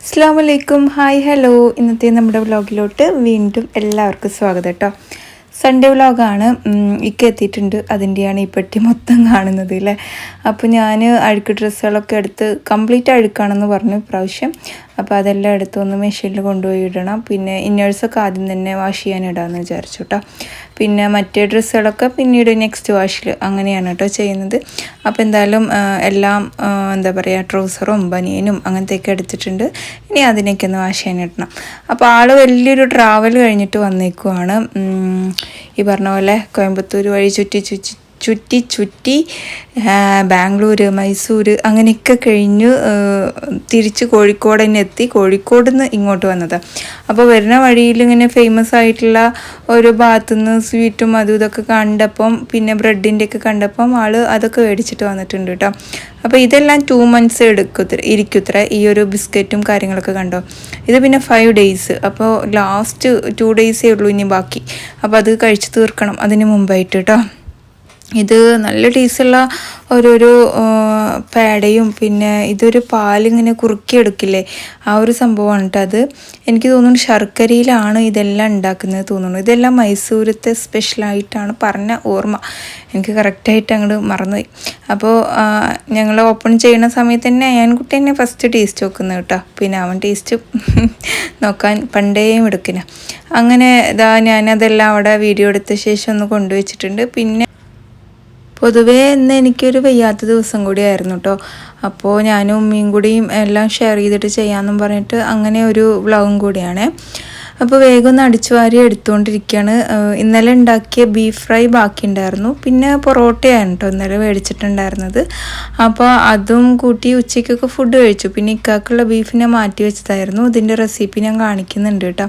അസ്സാം വലൈക്കും hi hello. ഇന്നത്തെ നമ്മുടെ വ്ലോഗിലോട്ട് വീണ്ടും എല്ലാവർക്കും സ്വാഗതം കേട്ടോ സൺഡേ വ്ളോഗാണ് ഇക്ക എത്തിയിട്ടുണ്ട്. അതിന്റെയാണ് ഈ പെട്ടി മൊത്തം കാണുന്നത് അല്ലേ അപ്പോൾ ഞാൻ അഴുക്ക് ഡ്രസ്സുകളൊക്കെ എടുത്ത് കംപ്ലീറ്റ് അഴുക്കാണെന്ന് പറഞ്ഞു പ്രാവശ്യം അപ്പോൾ അതെല്ലാം എടുത്ത് ഒന്ന് മെഷീനിൽ കൊണ്ടുപോയി ഇടണം. പിന്നെ ഇന്നേഴ്സൊക്കെ ആദ്യം തന്നെ വാഷ് ചെയ്യാൻ ഇടാമെന്ന് വിചാരിച്ചു കേട്ടോ പിന്നെ മറ്റേ ഡ്രസ്സുകളൊക്കെ പിന്നീട് നെക്സ്റ്റ് വാഷിൽ അങ്ങനെയാണ് കേട്ടോ ചെയ്യുന്നത്. അപ്പോൾ എന്തായാലും എല്ലാം എന്താ പറയുക ട്രൗസറും ബനിയനും അങ്ങനത്തെയൊക്കെ എടുത്തിട്ടുണ്ട്. ഇനി അതിനൊക്കെ ഒന്ന് വാഷ് ചെയ്യാനിടണം അപ്പോൾ ആൾ വലിയൊരു ട്രാവൽ കഴിഞ്ഞിട്ട് വന്നേക്കുവാണ്. ഈ പറഞ്ഞ പോലെ കോയമ്പത്തൂർ വഴി ചുറ്റി ചുറ്റി ചുറ്റി ചുറ്റി ബാംഗ്ലൂർ മൈസൂർ അങ്ങനെയൊക്കെ കഴിഞ്ഞ് തിരിച്ച് കോഴിക്കോട് തന്നെ എത്തി കോഴിക്കോട് നിന്ന് ഇങ്ങോട്ട് വന്നത്. അപ്പോൾ വരുന്ന വഴിയിൽ ഇങ്ങനെ ഫേമസ് ആയിട്ടുള്ള ഒരു ഭാഗത്തു നിന്ന് സ്വീറ്റും അതും ഇതൊക്കെ കണ്ടപ്പം പിന്നെ ബ്രെഡിന്റെ ഒക്കെ കണ്ടപ്പം ആൾ അതൊക്കെ മേടിച്ചിട്ട് വന്നിട്ടുണ്ട് കേട്ടോ അപ്പോൾ ഇതെല്ലാം ടു മന്ത്സ് എടുക്കുത്ര ഇരിക്കുത്ര ഈ ഒരു ബിസ്ക്കറ്റും കാര്യങ്ങളൊക്കെ കണ്ടോ? ഇത് പിന്നെ ഫൈവ് ഡേയ്സ് അപ്പോൾ ലാസ്റ്റ് ടു ഡേയ്സേ ഉള്ളൂ ഇനി ബാക്കി. അപ്പോൾ അത് കഴിച്ച് തീർക്കണം അതിന് മുമ്പായിട്ട് കേട്ടോ ഇത് നല്ല ടേസ്റ്റുള്ള ഓരോരോ പേടയും പിന്നെ ഇതൊരു പാലിങ്ങനെ കുറുക്കിയെടുക്കില്ലേ? ആ ഒരു സംഭവമാണ് കേട്ടോ അത് എനിക്ക് തോന്നുന്നു ശർക്കരയിലാണ് ഇതെല്ലാം ഉണ്ടാക്കുന്നത് തോന്നുന്നു. ഇതെല്ലാം മൈസൂരത്തെ സ്പെഷ്യലായിട്ടാണ് പറഞ്ഞ ഓർമ്മ. എനിക്ക് കറക്റ്റായിട്ട് അങ്ങോട്ട് മറന്നുപോയി. അപ്പോൾ ഞങ്ങൾ ഓപ്പൺ ചെയ്യുന്ന സമയത്ത് തന്നെ അയാൻകുട്ടി തന്നെ ഫസ്റ്റ് ടേസ്റ്റ് നോക്കുന്നത് കേട്ടോ. പിന്നെ അവൻ ടേസ്റ്റ് നോക്കാൻ പണ്ടേയും എടുക്കില്ല അങ്ങനെ ഇതാ ഞാനതെല്ലാം അവിടെ വീഡിയോ എടുത്ത ശേഷം ഒന്ന് കൊണ്ടുവച്ചിട്ടുണ്ട്. പിന്നെ പൊതുവേ ഇന്ന് എനിക്കൊരു വയ്യാത്ത ദിവസം കൂടിയായിരുന്നു കേട്ടോ അപ്പോൾ ഞാനും ഉമ്മയും കൂടിയും എല്ലാം ഷെയർ ചെയ്തിട്ട് ചെയ്യാമെന്നും പറഞ്ഞിട്ട് അങ്ങനെ ഒരു വ്ളോഗും കൂടിയാണ്. അപ്പോൾ വേഗം ഒന്ന് അടിച്ചു വാരി എടുത്തുകൊണ്ടിരിക്കുകയാണ് ഇന്നലെ ഉണ്ടാക്കിയ ബീഫ് ഫ്രൈ ബാക്കി ഉണ്ടായിരുന്നു. പിന്നെ പൊറോട്ടയാണ് കേട്ടോ ഇന്നലെ മേടിച്ചിട്ടുണ്ടായിരുന്നത്. അപ്പോൾ അതും കൂട്ടി ഉച്ചയ്ക്കൊക്കെ ഫുഡ് കഴിച്ചു. പിന്നെ ഇക്കാക്കുള്ള ബീഫിനെ മാറ്റി വെച്ചതായിരുന്നു. ഇതിന്റെ റെസിപ്പി ഞാൻ കാണിക്കുന്നുണ്ട് കേട്ടോ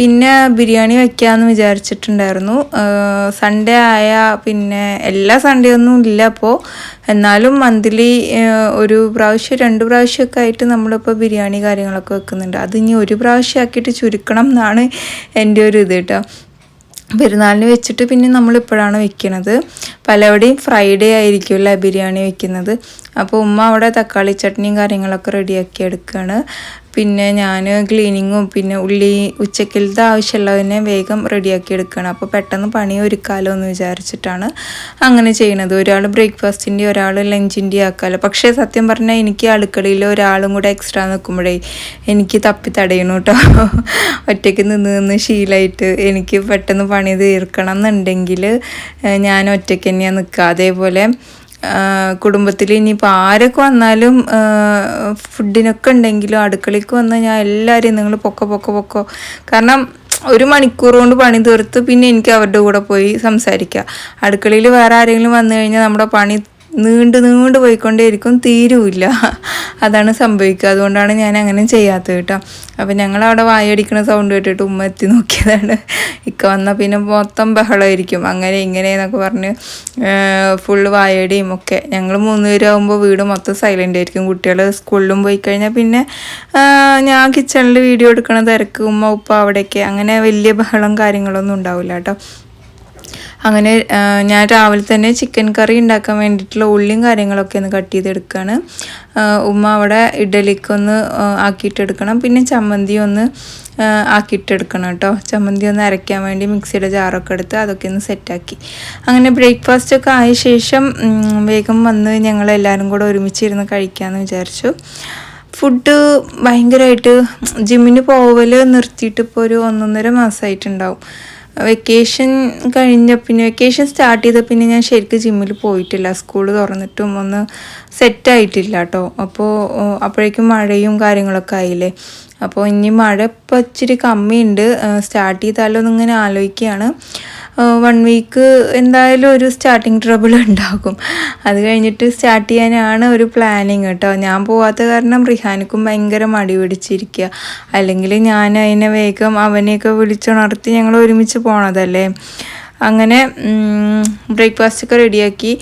പിന്നെ ബിരിയാണി വെക്കാമെന്ന് വിചാരിച്ചിട്ടുണ്ടായിരുന്നു. സൺഡേ ആയ പിന്നെ എല്ലാ സൺഡേ ഒന്നും ഇല്ല അപ്പോൾ എന്നാലും മന്ത്ലി ഒരു പ്രാവശ്യം രണ്ട് പ്രാവശ്യമൊക്കെ ആയിട്ട് നമ്മളിപ്പോൾ ബിരിയാണി കാര്യങ്ങളൊക്കെ വെക്കുന്നുണ്ട്. അത് ഇനി ഒരു പ്രാവശ്യം ആക്കിയിട്ട് ചുരുക്കണം എന്നാണ് എന്റെ ഒരു ഇത് കേട്ടോ. പെരുന്നാളിന് വെച്ചിട്ട് പിന്നെ നമ്മളിപ്പോഴാണ് വെക്കണത്. പലവിടെയും ഫ്രൈഡേ ആയിരിക്കുമല്ലേ ബിരിയാണി വെക്കുന്നത്. അപ്പോൾ ഉമ്മ അവിടെ തക്കാളി ചട്നിയും കാര്യങ്ങളൊക്കെ റെഡിയാക്കി എടുക്കുകയാണ് പിന്നെ ഞാൻ ക്ലീനിങ്ങും പിന്നെ ഉള്ളി ഉച്ചക്കലത്തെ ആവശ്യമുള്ളതിനെ വേഗം റെഡിയാക്കി എടുക്കണം. അപ്പോൾ പെട്ടെന്ന് പണി ഒരുക്കാലോ എന്ന് വിചാരിച്ചിട്ടാണ് അങ്ങനെ ചെയ്യണത്. ഒരാൾ ബ്രേക്ക്ഫാസ്റ്റിന്റെ ഒരാൾ ലഞ്ചിന്റെ ആക്കാലോ. പക്ഷേ സത്യം പറഞ്ഞാൽ എനിക്ക് അടുക്കളയിൽ ഒരാളും കൂടെ എക്സ്ട്രാ നിൽക്കുമ്പോഴേ എനിക്ക് തപ്പി തടയണു കേട്ടോ ഒറ്റയ്ക്ക് നിന്ന് നിന്ന് ശീലമായിട്ട് എനിക്ക് പെട്ടെന്ന് പണി തീർക്കണം എന്നുണ്ടെങ്കിൽ ഞാൻ ഒറ്റയ്ക്ക് തന്നെയാണ് നിൽക്കുക അതേപോലെ കുടുംബത്തിൽ ഇനിയിപ്പോൾ ആരൊക്കെ വന്നാലും ഫുഡിനൊക്കെ ഉണ്ടെങ്കിലും അടുക്കളയ്ക്ക് വന്നാൽ ഞാൻ എല്ലാവരെയും നിങ്ങൾ പൊക്കോ പൊക്കോ പൊക്കോ. കാരണം ഒരു മണിക്കൂർ കൊണ്ട് പണി തീർത്ത് പിന്നെ എനിക്ക് അവരുടെ കൂടെ പോയി സംസാരിക്കുക അടുക്കളയിൽ വേറെ ആരെങ്കിലും വന്നു കഴിഞ്ഞാൽ നമ്മുടെ പണി നീണ്ട് നീണ്ട് പോയിക്കൊണ്ടേയിരിക്കും തീരുമില്ല അതാണ് സംഭവിക്കുക. അതുകൊണ്ടാണ് ഞാൻ അങ്ങനെ ചെയ്യാത്തത് കേട്ടോ. അപ്പം ഞങ്ങൾ അവിടെ വായടിക്കുന്ന സൗണ്ട് കേട്ടിട്ട് ഉമ്മ എത്തി നോക്കിയതാണ്. ഇക്ക വന്നാൽ പിന്നെ മൊത്തം ബഹളമായിരിക്കും അങ്ങനെ ഇങ്ങനെ എന്നൊക്കെ പറഞ്ഞ് ഫുള്ള് വായടിയും ഒക്കെ. ഞങ്ങൾ മൂന്ന് പേരാകുമ്പോൾ വീട് മൊത്തം സൈലന്റ് ആയിരിക്കും. കുട്ടികൾ സ്കൂളിലും പോയി കഴിഞ്ഞാൽ പിന്നെ ഞാൻ കിച്ചണിൽ വീഡിയോ എടുക്കണ തിരക്ക് ഉമ്മ ഉപ്പ അവിടെയൊക്കെ. അങ്ങനെ വലിയ ബഹളം കാര്യങ്ങളൊന്നും ഉണ്ടാവില്ല കേട്ടോ. അങ്ങനെ ഞാൻ രാവിലെ തന്നെ ചിക്കൻ കറി ഉണ്ടാക്കാൻ വേണ്ടിയിട്ടുള്ള ഉള്ളിയും കാര്യങ്ങളൊക്കെ ഒന്ന് കട്ട് ചെയ്തെടുക്കുകയാണ് ഉമ്മ അവിടെ ഇഡലിക്കൊന്ന് ആക്കിയിട്ടെടുക്കണം. പിന്നെ ചമ്മന്തി ഒന്ന് ആക്കിയിട്ടെടുക്കണം കേട്ടോ. ചമ്മന്തി ഒന്ന് അരയ്ക്കാൻ വേണ്ടി മിക്സിയുടെ ജാറൊക്കെ എടുത്ത് അതൊക്കെ ഒന്ന് സെറ്റാക്കി. അങ്ങനെ ബ്രേക്ക്ഫാസ്റ്റ് ഒക്കെ ആയ ശേഷം വേഗം വന്ന് ഞങ്ങളെല്ലാവരും കൂടെ ഒരുമിച്ചിരുന്ന് കഴിക്കാമെന്ന് വിചാരിച്ചു. ഫുഡ് ഭയങ്കരമായിട്ട് ജിമ്മിന് പോവൽ നിർത്തിയിട്ട് ഇപ്പോൾ ഒരു ഒന്നൊന്നര മാസമായിട്ടുണ്ടാവും വെക്കേഷൻ കഴിഞ്ഞ പിന്നെ വെക്കേഷൻ സ്റ്റാർട്ട് ചെയ്ത പിന്നെ ഞാൻ ശരിക്കും ജിമ്മിൽ പോയിട്ടില്ല. സ്കൂൾ തുറന്നിട്ടും ഒന്ന് സെറ്റായിട്ടില്ല കേട്ടോ അപ്പോൾ അപ്പോഴേക്കും മഴയും കാര്യങ്ങളൊക്കെ ആയില്ലേ? അപ്പോൾ ഇനി മഴ ഇപ്പോൾ ഇച്ചിരി കമ്മിയുണ്ട് സ്റ്റാർട്ട് ചെയ്താലോ എന്നിങ്ങനെ ആലോചിക്കുകയാണ് വൺ വീക്ക് എന്തായാലും ഒരു സ്റ്റാർട്ടിങ് ട്രബിൾ ഉണ്ടാകും. അത് കഴിഞ്ഞിട്ട് സ്റ്റാർട്ട് ചെയ്യാനാണ് ഒരു പ്ലാനിങ് കേട്ടോ. ഞാൻ പോവാത്ത കാരണം റിഹാനിക്കും ഭയങ്കര മടി പിടിച്ചിരിക്കുക അല്ലെങ്കിൽ ഞാൻ അതിനെ വേഗം അവനെയൊക്കെ വിളിച്ചുണർത്തി ഞങ്ങൾ ഒരുമിച്ച് പോണതല്ലേ? അങ്ങനെ ബ്രേക്ക്ഫാസ്റ്റ് ഒക്കെ റെഡിയാക്കി.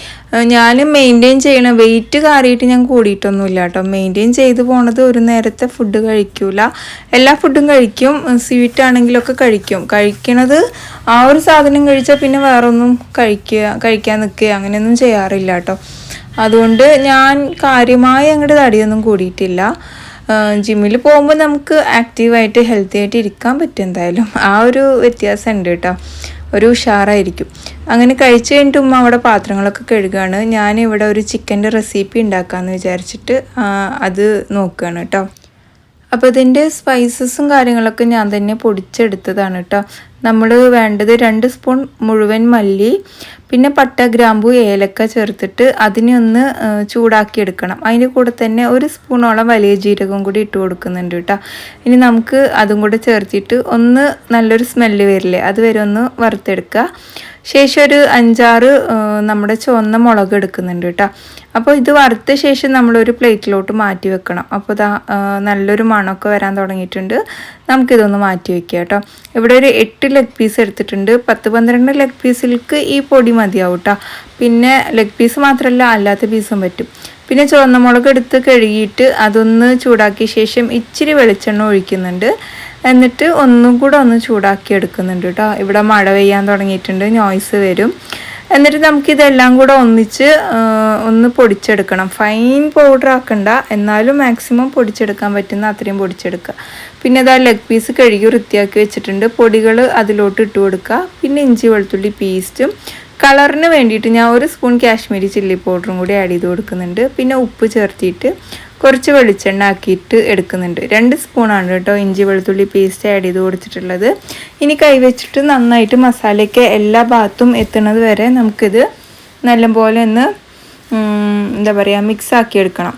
ഞാൻ മെയിന്റെയിൻ ചെയ്യണം വെയിറ്റ് കാറിയിട്ട് ഞാൻ കൂടിയിട്ടൊന്നുമില്ല കേട്ടോ. മെയിന്റെയിൻ ചെയ്ത് പോണത് ഒരു നേരത്തെ ഫുഡ് കഴിക്കൂല. എല്ലാ ഫുഡും കഴിക്കും. സ്വീറ്റ് ആണെങ്കിലൊക്കെ കഴിക്കും. കഴിക്കണത് ആ ഒരു സാധനം കഴിച്ചാൽ പിന്നെ വേറൊന്നും കഴിക്കുക കഴിക്കാൻ നിൽക്കുക അങ്ങനെയൊന്നും ചെയ്യാറില്ല കേട്ടോ. അതുകൊണ്ട് ഞാൻ കാര്യമായി അങ്ങോട്ട് തടിയൊന്നും കൂടിയിട്ടില്ല. ജിമ്മിൽ പോകുമ്പോൾ നമുക്ക് ആക്റ്റീവായിട്ട് ഹെൽത്തി ആയിട്ട് ഇരിക്കാൻ പറ്റും എന്തായാലും. ആ ഒരു വ്യത്യാസം ഉണ്ട് കേട്ടോ. ഒരു ഉഷാറായിരിക്കും. അങ്ങനെ കഴിച്ചു കഴിഞ്ഞിട്ട് ഉമ്മ അവിടെ പാത്രങ്ങളൊക്കെ കഴുകുകയാണ് ഞാൻ ഇവിടെ ഒരു ചിക്കന്റെ റെസിപ്പി ഉണ്ടാക്കാമെന്ന് വിചാരിച്ചിട്ട് അത് നോക്കുകയാണ് കേട്ടോ. അപ്പോൾ ഇതിന്റെ സ്പൈസസും കാര്യങ്ങളൊക്കെ ഞാൻ തന്നെ പൊടിച്ചെടുത്തതാണ് കേട്ടോ നമ്മൾ വേണ്ടത് രണ്ട് സ്പൂൺ മുഴുവൻ മല്ലി പിന്നെ പട്ട ഗ്രാമ്പു ഏലക്ക ചേർത്തിട്ട് അതിനെ ഒന്ന് ചൂടാക്കി എടുക്കണം അതിന്റെ കൂടെ തന്നെ ഒരു സ്പൂണോളം വലിയ ജീരകം കൂടി ഇട്ട് കൊടുക്കുന്നുണ്ട് കേട്ടോ ഇനി നമുക്ക് അതും കൂടെ ചേർത്തിട്ട് ഒന്ന് നല്ലൊരു സ്മെല്ല് വരില്ലേ അതുവരെ ഒന്ന് വറുത്തെടുക്കുക. ശേഷം ഒരു അഞ്ചാറ് നമ്മുടെ ചുവന്ന മുളക് എടുക്കുന്നുണ്ട് കേട്ടോ. അപ്പോൾ ഇത് വറുത്ത ശേഷം നമ്മളൊരു പ്ലേറ്റിലോട്ട് മാറ്റി വെക്കണം. അപ്പോൾ ഇതാ നല്ലൊരു മണമൊക്കെ വരാൻ തുടങ്ങിയിട്ടുണ്ട്. നമുക്കിതൊന്ന് മാറ്റി വെക്കാം കേട്ടോ. ഇവിടെ ഒരു എട്ട് ലെഗ് പീസ് എടുത്തിട്ടുണ്ട്. പത്ത് പന്ത്രണ്ട് ലെഗ് പീസിലേക്ക് ഈ പൊടി മതിയാവും കേട്ടോ. പിന്നെ ലെഗ് പീസ് മാത്രമല്ല അല്ലാത്ത പീസും പറ്റും. പിന്നെ ചുവന്ന മുളക് എടുത്ത് കഴുകിയിട്ട് അതൊന്ന് ചൂടാക്കിയ ശേഷം ഇച്ചിരി വെളിച്ചെണ്ണ ഒഴിക്കുന്നുണ്ട്. എന്നിട്ട് ഒന്നും കൂടെ ഒന്ന് ചൂടാക്കി എടുക്കുന്നുണ്ട് കേട്ടോ. ഇവിടെ മഴ പെയ്യാൻ തുടങ്ങിയിട്ടുണ്ട് നോയ്സ് വരും. എന്നിട്ട് നമുക്കിതെല്ലാം കൂടെ ഒന്നിച്ച് ഒന്ന് പൊടിച്ചെടുക്കണം. ഫൈൻ പൗഡർ ആക്കണ്ട എന്നാലും മാക്സിമം പൊടിച്ചെടുക്കാൻ പറ്റുന്ന അത്രയും പൊടിച്ചെടുക്കുക. പിന്നെ അതാ ലെഗ് പീസ് കഴുകി വൃത്തിയാക്കി വെച്ചിട്ടുണ്ട്. പൊടികൾ അതിലോട്ട് ഇട്ട് കൊടുക്കുക. പിന്നെ ഇഞ്ചി വെളുത്തുള്ളി പേസ്റ്റും കളറിന് വേണ്ടിയിട്ട് ഞാൻ ഒരു സ്പൂൺ കാശ്മീരി ചില്ലി പൗഡറും കൂടി ആഡ് ചെയ്ത് കൊടുക്കുന്നുണ്ട്. പിന്നെ ഉപ്പ് ചേർത്തിട്ട് കുറച്ച് വെളിച്ചെണ്ണ ആക്കിയിട്ട് എടുക്കുന്നുണ്ട്. രണ്ട് സ്പൂണാണ് കേട്ടോ ഇഞ്ചി വെളുത്തുള്ളി പേസ്റ്റ് ആഡ് ചെയ്ത് കൊടുത്തിട്ടുള്ളത്. ഇനി കൈവച്ചിട്ട് നന്നായിട്ട് മസാലയൊക്കെ എല്ലാ ഭാഗത്തും എത്തുന്നത് വരെ നമുക്കിത് നല്ലപോലെ ഒന്ന് എന്താ പറയുക മിക്സ് ആക്കി എടുക്കണം.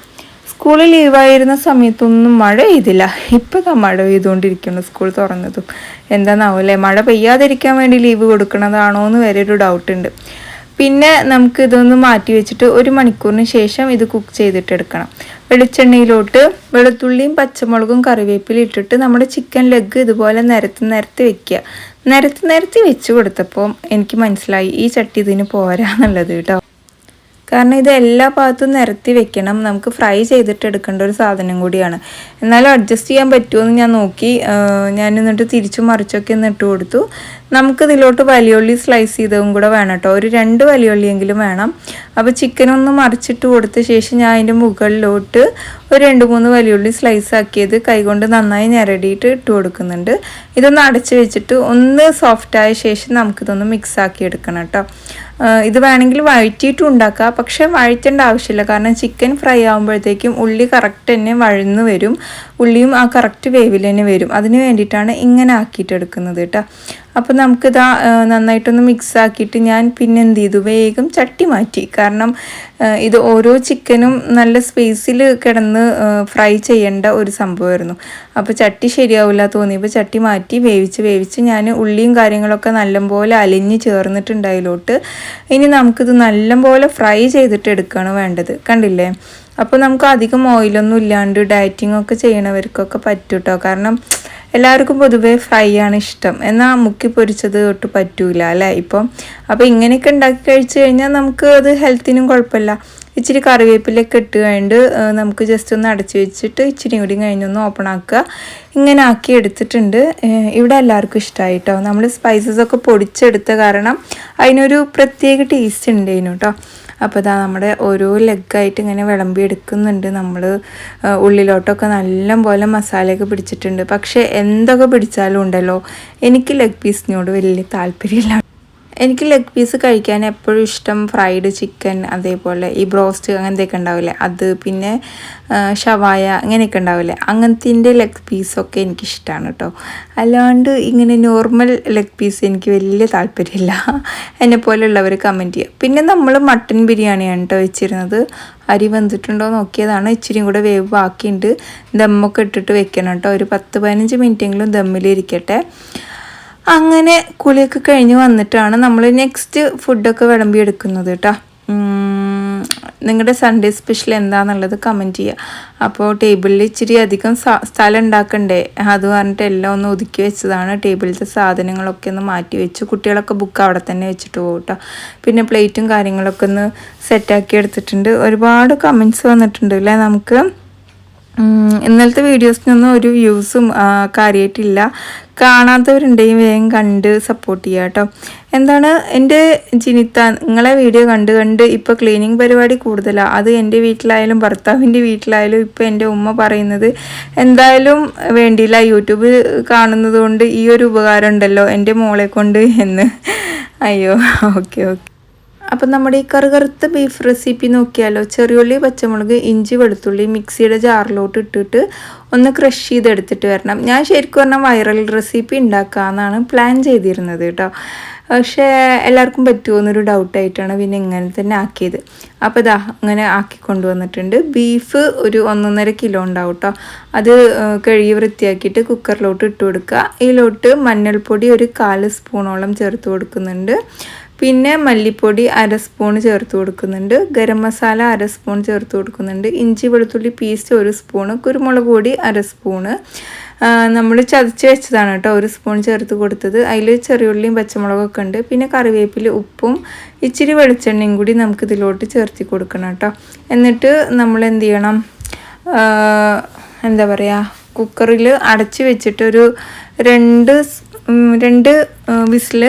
സ്കൂളിൽ ലീവായിരുന്ന സമയത്തൊന്നും മഴ പെയ്തില്ല. ഇപ്പം മഴ പെയ്തുകൊണ്ടിരിക്കുന്നു സ്കൂൾ തുറന്നതും. എന്താണെന്നാവും മഴ പെയ്യാതിരിക്കാൻ വേണ്ടി ലീവ് കൊടുക്കണതാണോ എന്ന് വരെ ഒരു ഡൗട്ട് ഉണ്ട്. പിന്നെ നമുക്ക് ഇതൊന്ന് മാറ്റി വെച്ചിട്ട് ഒരു മണിക്കൂറിന് ശേഷം ഇത് കുക്ക് ചെയ്തിട്ട് എടുക്കണം. വെളിച്ചെണ്ണയിലോട്ട് വെളുത്തുള്ളിയും പച്ചമുളകും കറിവേപ്പിലും ഇട്ടിട്ട് നമ്മുടെ ചിക്കൻ ലെഗ് ഇതുപോലെ നിരത്തി നിരത്തി വെക്കുക. നിരത്തി നിരത്തി വെച്ച് കൊടുത്തപ്പോൾ എനിക്ക് മനസ്സിലായി ഈ ചട്ടി ഇതിന് പോരാന്നുള്ളത് കേട്ടോ. കാരണം ഇത് എല്ലാ ഭാഗത്തും നിരത്തി വെക്കണം. നമുക്ക് ഫ്രൈ ചെയ്തിട്ട് എടുക്കേണ്ട ഒരു സാധനം കൂടിയാണ്. എന്നാലും അഡ്ജസ്റ്റ് ചെയ്യാൻ പറ്റുമെന്ന് ഞാൻ നോക്കി. ഞാൻ എന്നിട്ട് തിരിച്ചു മറിച്ചൊക്കെ ഒന്ന് കൊടുത്തു. നമുക്ക് ഇതിലോട്ട് വലിയുള്ളി സ്ലൈസ് ചെയ്തതും കൂടെ വേണം കേട്ടോ. ഒരു രണ്ട് വലിയുള്ളിയെങ്കിലും വേണം. അപ്പോൾ ചിക്കനൊന്ന് മറിച്ചിട്ട് കൊടുത്ത ശേഷം ഞാൻ അതിന്റെ മുകളിലോട്ട് ഒരു രണ്ട് മൂന്ന് വലിയുള്ളി സ്ലൈസ് ആക്കിയത് കൈകൊണ്ട് നന്നായി ഞരടിയിട്ട് ഇട്ട് കൊടുക്കുന്നുണ്ട്. ഇതൊന്ന് അടച്ച് വെച്ചിട്ട് ഒന്ന് സോഫ്റ്റായ ശേഷം നമുക്കിതൊന്ന് മിക്സ് ആക്കി എടുക്കണം കേട്ടോ ഇത് വേണമെങ്കിൽ വഴറ്റിയിട്ടും ഉണ്ടാക്കാം. പക്ഷേ വഴറ്റേണ്ട ആവശ്യമില്ല. കാരണം ചിക്കൻ ഫ്രൈ ആകുമ്പോഴത്തേക്കും ഉള്ളി കറക്റ്റ് തന്നെ വഴന്ന് വരും. ഉള്ളിയും ആ കറക്റ്റ് വേവിൽ തന്നെ വരും. അതിന് വേണ്ടിയിട്ടാണ് ഇങ്ങനെ ആക്കിയിട്ട് എടുക്കുന്നത് കേട്ടോ. അപ്പോൾ നമുക്കിതാ നന്നായിട്ടൊന്ന് മിക്സ് ആക്കിയിട്ട് ഞാൻ പിന്നെ എന്ത് ചെയ്തു? വേഗം ചട്ടി മാറ്റി. കാരണം ഇത് ഓരോ ചിക്കനും നല്ല സ്പേസിൽ കിടന്ന് ഫ്രൈ ചെയ്യേണ്ട ഒരു സംഭവമായിരുന്നു. അപ്പോൾ ചട്ടി ശരിയാവില്ല തോന്നിയപ്പോൾ ചട്ടി മാറ്റി വേവിച്ച് വേവിച്ച് ഞാൻ ഉള്ളിയും കാര്യങ്ങളൊക്കെ നല്ലപോലെ അലിഞ്ഞ് ചേർന്നിട്ടുണ്ടായിലോട്ട് ഇനി നമുക്കിത് നല്ലപോലെ ഫ്രൈ ചെയ്തിട്ട് എടുക്കുകയാണ് വേണ്ടത്. കണ്ടില്ലേ? അപ്പോൾ നമുക്ക് അധികം ഓയിലൊന്നും ഇല്ലാണ്ട് ഡയറ്റിംഗ് ഒക്കെ ചെയ്യണവർക്കൊക്കെ പറ്റും കേട്ടോ കാരണം എല്ലാവർക്കും പൊതുവേ ഫ്രൈ ആണ് ഇഷ്ടം. എന്നാൽ മുക്കി പൊരിച്ചത് തൊട്ട് പറ്റൂല അല്ലേ? ഇപ്പം അപ്പോൾ ഇങ്ങനെയൊക്കെ ഉണ്ടാക്കി കഴിച്ചു കഴിഞ്ഞാൽ നമുക്ക് അത് ഹെൽത്തിനും കുഴപ്പമില്ല. ഇച്ചിരി കറിവേപ്പിലൊക്കെ ഇട്ട് കഴിഞ്ഞിട്ട് നമുക്ക് ജസ്റ്റ് ഒന്ന് അടച്ചു വെച്ചിട്ട് ഇച്ചിരി കൂടി കഴിഞ്ഞൊന്ന് ഓപ്പൺ ആക്കുക. ഇങ്ങനെ ആക്കി എടുത്തിട്ടുണ്ട്. ഇവിടെ എല്ലാവർക്കും ഇഷ്ടമായി കേട്ടോ നമ്മൾ സ്പൈസസ് ഒക്കെ പൊടിച്ചെടുത്ത കാരണം അതിനൊരു പ്രത്യേക ടേസ്റ്റ് ഉണ്ടായിരുന്നു കേട്ടോ അപ്പോൾ ഇതാ നമ്മുടെ ഓരോ ലെഗായിട്ട് ഇങ്ങനെ വിളമ്പി എടുക്കുന്നുണ്ട് നമ്മൾ ഉള്ളിലോട്ടൊക്കെ നല്ലപോലെ മസാലയൊക്കെ പിടിച്ചിട്ടുണ്ട്. പക്ഷേ എന്തൊക്കെ പിടിച്ചാലും ഉണ്ടല്ലോ എനിക്ക് ലെഗ് പീസിനോട് വലിയ താല്പര്യമില്ല. എനിക്ക് ലെഗ് പീസ് കഴിക്കാൻ എപ്പോഴും ഇഷ്ടം ഫ്രൈഡ് ചിക്കൻ അതേപോലെ ഈ ബ്രോസ്റ്റ് അങ്ങനത്തെയൊക്കെ ഉണ്ടാവില്ലേ? അത് പിന്നെ ഷവായ അങ്ങനെയൊക്കെ ഉണ്ടാവില്ലേ? അങ്ങനത്തെ ലെഗ് പീസൊക്കെ എനിക്കിഷ്ടമാണ് കേട്ടോ. അല്ലാണ്ട് ഇങ്ങനെ നോർമൽ ലെഗ് പീസ് എനിക്ക് വലിയ താല്പര്യമില്ല. എന്നെ പോലെയുള്ളവർ കമന്റ് ചെയ്യുക. പിന്നെ നമ്മൾ മട്ടൻ ബിരിയാണിയാണ് കേട്ടോ വെച്ചിരുന്നത്. അരി വെന്തിട്ടുണ്ടോ നോക്കിയതാണ്. ഇച്ചിരി കൂടെ വേവ് ബാക്കിയുണ്ട്. ദമ്മൊക്കെ ഇട്ടിട്ട് വെക്കണം കേട്ടോ ഒരു പത്ത് പതിനഞ്ച് മിനിറ്റെങ്കിലും ദമ്മിലിരിക്കട്ടെ. അങ്ങനെ കുളിയൊക്കെ കഴിഞ്ഞ് വന്നിട്ടാണ് നമ്മൾ നെക്സ്റ്റ് ഫുഡൊക്കെ വിളമ്പി എടുക്കുന്നത് കേട്ടോ നിങ്ങളുടെ സൺഡേ സ്പെഷ്യൽ എന്താണെന്നുള്ളത് കമന്റ് ചെയ്യുക അപ്പോൾ ടേബിളിൽ ഇച്ചിരി അധികം സ്ഥലം ഉണ്ടാക്കണ്ടേ? അത് പറഞ്ഞിട്ട് എല്ലാം ഒന്ന് ഒതുക്കി വെച്ചതാണ്. ടേബിളിലത്തെ സാധനങ്ങളൊക്കെ ഒന്ന് മാറ്റി വെച്ച്. കുട്ടികളൊക്കെ ബുക്ക് അവിടെ തന്നെ വെച്ചിട്ട് പോകും കേട്ടോ പിന്നെ പ്ലേറ്റും കാര്യങ്ങളൊക്കെ ഒന്ന് സെറ്റാക്കി എടുത്തിട്ടുണ്ട്. ഒരുപാട് കമന്റ്സ് വന്നിട്ടുണ്ട് അല്ലേ നമുക്ക്? ഇന്നലത്തെ വീഡിയോസിനൊന്നും ഒരു വ്യൂസും കാര്യമായിട്ടില്ല കാണാത്തവരുണ്ടെങ്കിൽ വേഗം കണ്ട് സപ്പോർട്ട് ചെയ്യുക കേട്ടോ എന്താണ് എന്റെ ജിനിത്ത നിങ്ങളെ വീഡിയോ കണ്ട് കണ്ട് ഇപ്പോൾ ക്ലീനിങ് പരിപാടി കൂടുതലാണ് അത് എന്റെ വീട്ടിലായാലും ഭർത്താവിന്റെ വീട്ടിലായാലും ഇപ്പോൾ എന്റെ ഉമ്മ പറയുന്നത് എന്തായാലും വേണ്ടിയില്ല. യൂട്യൂബ് കാണുന്നത് കൊണ്ട് ഈ ഒരു ഉപകാരം ഉണ്ടല്ലോ എന്റെ മോളെ കൊണ്ട് എന്ന്. അയ്യോ ഓക്കെ ഓക്കെ. അപ്പം നമ്മുടെ ഈ കറുകറുത്ത ബീഫ് റെസിപ്പി നോക്കിയാലോ? ചെറിയുള്ളി പച്ചമുളക് ഇഞ്ചി വെളുത്തുള്ളി മിക്സിയുടെ ജാറിലോട്ട് ഇട്ടിട്ട് ഒന്ന് ക്രഷ് ചെയ്തെടുത്തിട്ട് വരണം. ഞാൻ ശരിക്കും പറഞ്ഞാൽ വൈറൽ റെസിപ്പി ഉണ്ടാക്കാമെന്നാണ് പ്ലാൻ ചെയ്തിരുന്നത് കേട്ടോ. പക്ഷേ എല്ലാവർക്കും പറ്റുമോ എന്നൊരു ഡൗട്ടായിട്ടാണ് പിന്നെ ഇങ്ങനെ തന്നെ ആക്കിയത്. അപ്പോൾ ഇതാ അങ്ങനെ ആക്കി കൊണ്ടുവന്നിട്ടുണ്ട്. ബീഫ് ഒരു ഒന്നൊന്നര കിലോ ഉണ്ടാവും കേട്ടോ. അത് കഴുകി വൃത്തിയാക്കിയിട്ട് കുക്കറിലോട്ട് ഇട്ട് കൊടുക്കുക. ഇതിലോട്ട് മഞ്ഞൾപ്പൊടി ഒരു കാൽ സ്പൂണോളം ചേർത്ത് കൊടുക്കുന്നുണ്ട്. പിന്നെ മല്ലിപ്പൊടി അര സ്പൂൺ ചേർത്ത് കൊടുക്കുന്നുണ്ട്. ഗരം മസാല അര സ്പൂൺ ചേർത്ത് കൊടുക്കുന്നുണ്ട്. ഇഞ്ചി വെളുത്തുള്ളി പേസ്റ്റ് ഒരു സ്പൂണ് കുരുമുളക് പൊടി അര സ്പൂണ് നമ്മൾ ചതച്ച് വെച്ചതാണ് കേട്ടോ ഒരു സ്പൂൺ ചേർത്ത് കൊടുത്തത്. അതിൽ ചെറിയുള്ളിയും പച്ചമുളകൊക്കെ ഉണ്ട്. പിന്നെ കറിവേപ്പില ഉപ്പും ഇച്ചിരി വെളിച്ചെണ്ണയും കൂടി നമുക്ക് ഇതിലോട്ട് ചേർത്തി കൊടുക്കണം കേട്ടോ. എന്നിട്ട് നമ്മൾ എന്ത് ചെയ്യണം? എന്താ പറയുക കുക്കറിൽ അടച്ച് വെച്ചിട്ടൊരു രണ്ട് രണ്ട് വിസിൽ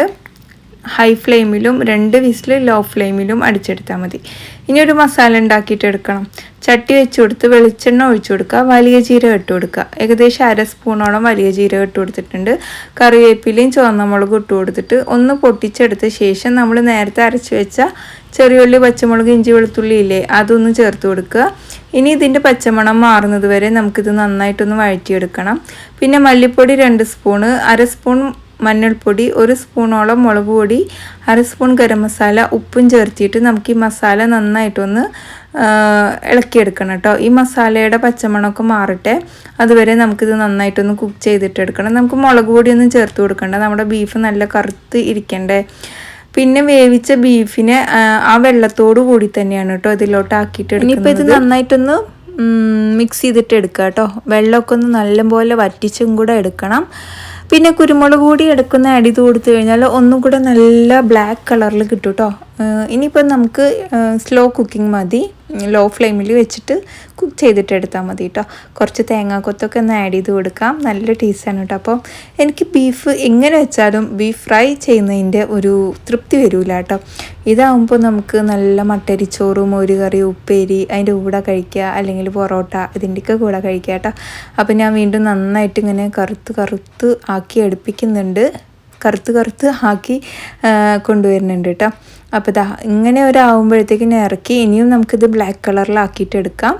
ഹൈ ഫ്ലെയിമിലും രണ്ട് വിസിൽ ലോ ഫ്ലെയിമിലും അടിച്ചെടുത്താൽ മതി. ഇനി ഒരു മസാല ഉണ്ടാക്കിയിട്ട് എടുക്കണം. ചട്ടി വെച്ച് കൊടുത്ത് വെളിച്ചെണ്ണ ഒഴിച്ചു കൊടുക്കുക. വലിയ ജീരകം ഇട്ട് കൊടുക്കുക. ഏകദേശം അര സ്പൂണോളം വലിയ ജീരകം ഇട്ട് കൊടുത്തിട്ടുണ്ട്. കറിവേപ്പിലയും ചുവന്ന മുളകും ഇട്ട് കൊടുത്തിട്ട് ഒന്ന് പൊട്ടിച്ചെടുത്ത ശേഷം നമ്മൾ നേരത്തെ അരച്ച് വെച്ച ചെറിയുള്ളി പച്ചമുളക് ഇഞ്ചി വെളുത്തുള്ളി ഇല്ലേ അതൊന്ന് ചേർത്ത് കൊടുക്കുക. ഇനി ഇതിന്റെ പച്ചമണം മാറുന്നത് വരെ നമുക്കിത് നന്നായിട്ടൊന്ന് വഴറ്റിയെടുക്കണം. പിന്നെ മല്ലിപ്പൊടി രണ്ട് സ്പൂണ് അര സ്പൂൺ മഞ്ഞൾപ്പൊടി ഒരു സ്പൂണോളം മുളക് പൊടി അര സ്പൂൺ ഗരം മസാല ഉപ്പും ചേർത്തിട്ട് നമുക്ക് ഈ മസാല നന്നായിട്ടൊന്ന് ഇളക്കിയെടുക്കണം കേട്ടോ. ഈ മസാലയുടെ പച്ചമണമൊക്കെ മാറട്ടെ. അതുവരെ നമുക്കിത് നന്നായിട്ടൊന്ന് കുക്ക് ചെയ്തിട്ട് എടുക്കണം നമുക്ക് മുളക് പൊടിയൊന്നും ചേർത്ത് കൊടുക്കണ്ട. നമ്മുടെ ബീഫ് നല്ല കറുത്ത് ഇരിക്കണ്ടേ. പിന്നെ വേവിച്ച ബീഫിനെ ആ വെള്ളത്തോടു കൂടി തന്നെയാണ് കേട്ടോ ഇതിലോട്ട് ആക്കിയിട്ട് ഇനിയിപ്പോൾ ഇത് നന്നായിട്ടൊന്ന് മിക്സ് ചെയ്തിട്ട് എടുക്കുക കേട്ടോ. വെള്ളമൊക്കെ ഒന്ന് നല്ലപോലെ വറ്റിച്ചും കൂടെ എടുക്കണം. പിന്നെ കുരുമുളക് കൂടി എടുക്കുന്ന അടി കൊടുത്തു കഴിഞ്ഞാൽ ഒന്നും കൂടെ നല്ല ബ്ലാക്ക് കളറിൽ കിട്ടും കേട്ടോ ഇനിയിപ്പോൾ നമുക്ക് സ്ലോ കുക്കിംഗ് മതി. ലോ ഫ്ലെയിമിൽ വെച്ചിട്ട് കുക്ക് ചെയ്തിട്ട് എടുത്താൽ മതി കേട്ടോ കുറച്ച് തേങ്ങാക്കൊത്തൊക്കെ ഒന്ന് ആഡ് ചെയ്ത് കൊടുക്കാം. നല്ല ടേസ്റ്റാണ് കേട്ടോ അപ്പോൾ എനിക്ക് ബീഫ് എങ്ങനെ വെച്ചാലും ബീഫ് ഫ്രൈ ചെയ്യുന്നതിന്റെ ഒരു തൃപ്തി വരില്ല കേട്ടോ ഇതാവുമ്പോൾ നമുക്ക് നല്ല മട്ടരിച്ചോറും മോരു കറി ഉപ്പേരി അതിന്റെ കൂടെ കഴിക്കുക അല്ലെങ്കിൽ പൊറോട്ട ഇതിന്റെയൊക്കെ കൂടെ കഴിക്കുക കേട്ടോ അപ്പോൾ ഞാൻ വീണ്ടും നന്നായിട്ട് ഇങ്ങനെ കറുത്ത് കറുത്ത് ആക്കി അടുപ്പിക്കുന്നുണ്ട് കറുത്ത് കറുത്ത് ആക്കി കൊണ്ടുവരുന്നുണ്ട് കേട്ടോ. അപ്പോൾ ഇതാ ഇങ്ങനെ ഒരാവുമ്പോഴത്തേക്കിന് ഇറക്കി. ഇനിയും നമുക്കിത് ബ്ലാക്ക് കളറിലാക്കിയിട്ട് എടുക്കാം.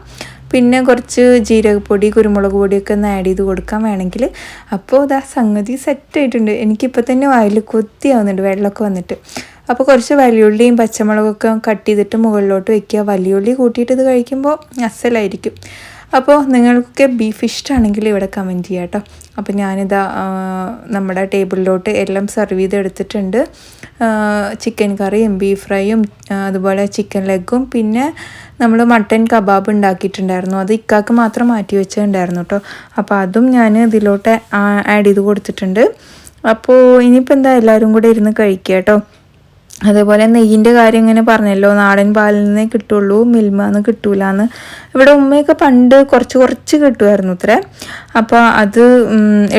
പിന്നെ കുറച്ച് ജീരകപ്പൊടി കുരുമുളക് പൊടിയൊക്കെ ഒന്ന് ആഡ് ചെയ്ത് കൊടുക്കാൻ വേണമെങ്കിൽ. അപ്പോൾ ഇതാ സംഗതി സെറ്റ് ആയിട്ടുണ്ട്. എനിക്കിപ്പോൾ തന്നെ വായിൽ കൊത്തിയാവുന്നുണ്ട് വെള്ളമൊക്കെ വന്നിട്ട്. അപ്പോൾ കുറച്ച് വലിയുള്ളിയും പച്ചമുളകൊക്കെ കട്ട് ചെയ്തിട്ട് മുകളിലോട്ട് വയ്ക്കുക വലിയുള്ളി കൂട്ടിയിട്ട് ഇത് കഴിക്കുമ്പോൾ അസലായിരിക്കും. അപ്പോൾ നിങ്ങൾക്കൊക്കെ ബീഫ് ഇഷ്ടമാണെങ്കിൽ ഇവിടെ കമന്റ് ചെയ്യാം കേട്ടോ അപ്പോൾ ഞാനിതാ നമ്മുടെ ടേബിളിലോട്ട് എല്ലാം സെർവ് ചെയ്ത് എടുത്തിട്ടുണ്ട് ചിക്കൻ കറിയും ബീഫ് ഫ്രൈയും അതുപോലെ ചിക്കൻ ലെഗും പിന്നെ നമ്മൾ മട്ടൻ കബാബ് ഉണ്ടാക്കിയിട്ടുണ്ടായിരുന്നു. അത് ഇക്കാക്ക് മാത്രം മാറ്റി വെച്ചിട്ടുണ്ടായിരുന്നു കേട്ടോ അപ്പോൾ അതും ഞാൻ ഇതിലോട്ട് ആഡ് ചെയ്ത് കൊടുത്തിട്ടുണ്ട്. അപ്പോൾ ഇനിയിപ്പോൾ എന്താ എല്ലാവരും കൂടെ ഇരുന്ന് കഴിക്കുക കേട്ടോ അതേപോലെ നെയ്യിന്റെ കാര്യം ഇങ്ങനെ പറഞ്ഞല്ലോ നാടൻ പാലിൽ നിന്നേ കിട്ടുള്ളൂ മിൽമ എന്ന് കിട്ടൂലെന്ന്. ഇവിടെ ഉമ്മയൊക്കെ പണ്ട് കുറച്ച് കുറച്ച് കിട്ടുമായിരുന്നു ഇത്ര അപ്പോൾ അത്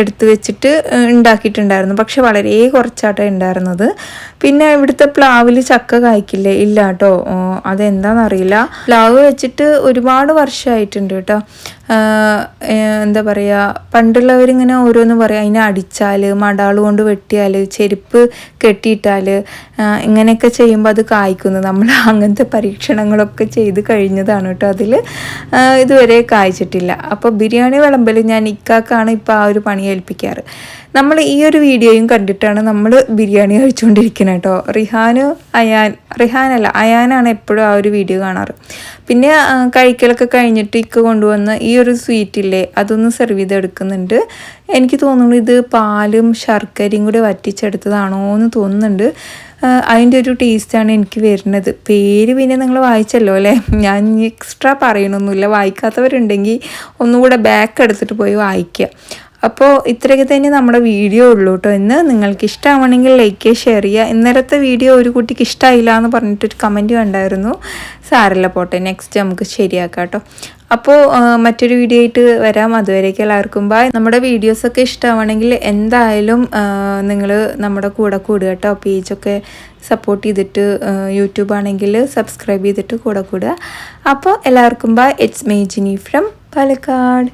എടുത്തു വെച്ചിട്ട് ഉണ്ടാക്കിയിട്ടുണ്ടായിരുന്നു. പക്ഷെ വളരെ കുറച്ചാട്ടേ ഉണ്ടായിരുന്നത്. പിന്നെ ഇവിടുത്തെ പ്ലാവിൽ ചക്ക കായ്ക്കില്ലേ? ഇല്ല കേട്ടോ അതെന്താണെന്നറിയില്ല പ്ലാവ് വെച്ചിട്ട് ഒരുപാട് വർഷമായിട്ടുണ്ട് കേട്ടോ എന്താ പറയുക പണ്ടുള്ളവരിങ്ങനെ ഓരോന്ന് പറയും. അതിനെ അടിച്ചാൽ മടാൾ കൊണ്ട് വെട്ടിയാൽ ചെരുപ്പ് കെട്ടിയിട്ടാൽ ഇങ്ങനെയൊക്കെ ചെയ്യുമ്പോൾ അത് കായ്ക്കുന്നു. നമ്മൾ അങ്ങനത്തെ പരീക്ഷണങ്ങളൊക്കെ ചെയ്ത് കഴിഞ്ഞതാണ് കേട്ടോ അതിൽ ഇതുവരെ കായ്ച്ചിട്ടില്ല. അപ്പോൾ ബിരിയാണി വിളമ്പൽ ഞാൻ ഇക്കാക്കാണ് ഇപ്പോൾ ആ ഒരു പണി ഏൽപ്പിക്കാറ്. നമ്മൾ ഈ ഒരു വീഡിയോയും കണ്ടിട്ടാണ് നമ്മൾ ബിരിയാണി കഴിച്ചുകൊണ്ടിരിക്കുന്നത് കേട്ടോ റിഹാന് അയാൻ റിഹാനല്ല അയാനാണ് എപ്പോഴും ആ ഒരു വീഡിയോ കാണാറ്. പിന്നെ കഴിക്കലൊക്കെ കഴിഞ്ഞിട്ട് ഇക്ക് കൊണ്ടുവന്ന ഈ ഒരു സ്വീറ്റില്ലേ അതൊന്ന് സെർവ് ചെയ്തെടുക്കുന്നുണ്ട് എനിക്ക് തോന്നുന്നു ഇത് പാലും ശർക്കരയും കൂടി വറ്റിച്ചെടുത്തതാണോ എന്ന് തോന്നുന്നുണ്ട്. അതിന്റെ ഒരു ടേസ്റ്റാണ് എനിക്ക് വരുന്നത്. പേര് പിന്നെ നിങ്ങൾ വായിച്ചല്ലോ അല്ലേ? ഞാൻ എക്സ്ട്രാ പറയണമൊന്നുമില്ല വായിക്കാത്തവരുണ്ടെങ്കിൽ ഒന്നുകൂടെ ബാക്ക് എടുത്തിട്ട് പോയി വായിക്കുക. അപ്പോൾ ഇത്രയൊക്കെ തന്നെ നമ്മുടെ വീഡിയോ ഉള്ളൂ കേട്ടോ. ഇന്ന് നിങ്ങൾക്ക് ഇഷ്ടമാണെങ്കിൽ ലൈക്ക് ഷെയർ ചെയ്യുക. ഇന്നലത്തെ വീഡിയോ ഒരു കുട്ടിക്ക് ഇഷ്ടമായില്ല എന്ന് പറഞ്ഞിട്ടൊരു കമന്റ് കണ്ടായിരുന്നു. സാരല്ല പോട്ടെ നെക്സ്റ്റ് നമുക്ക് ശരിയാക്കാം കേട്ടോ. അപ്പോൾ മറ്റൊരു വീഡിയോ ആയിട്ട് വരാം. അതുവരേക്കും എല്ലാവർക്കും ബായ് നമ്മുടെ വീഡിയോസൊക്കെ ഇഷ്ടമാണെങ്കിൽ എന്തായാലും നിങ്ങൾ നമ്മുടെ കൂടെ കൂടുക കേട്ടോ. പേജൊക്കെ സപ്പോർട്ട് ചെയ്തിട്ട് യൂട്യൂബ് ആണെങ്കിൽ സബ്സ്ക്രൈബ് ചെയ്തിട്ട് കൂടെ കൂടുക. അപ്പോൾ എല്ലാവർക്കും bye it's me Jini from Palakkad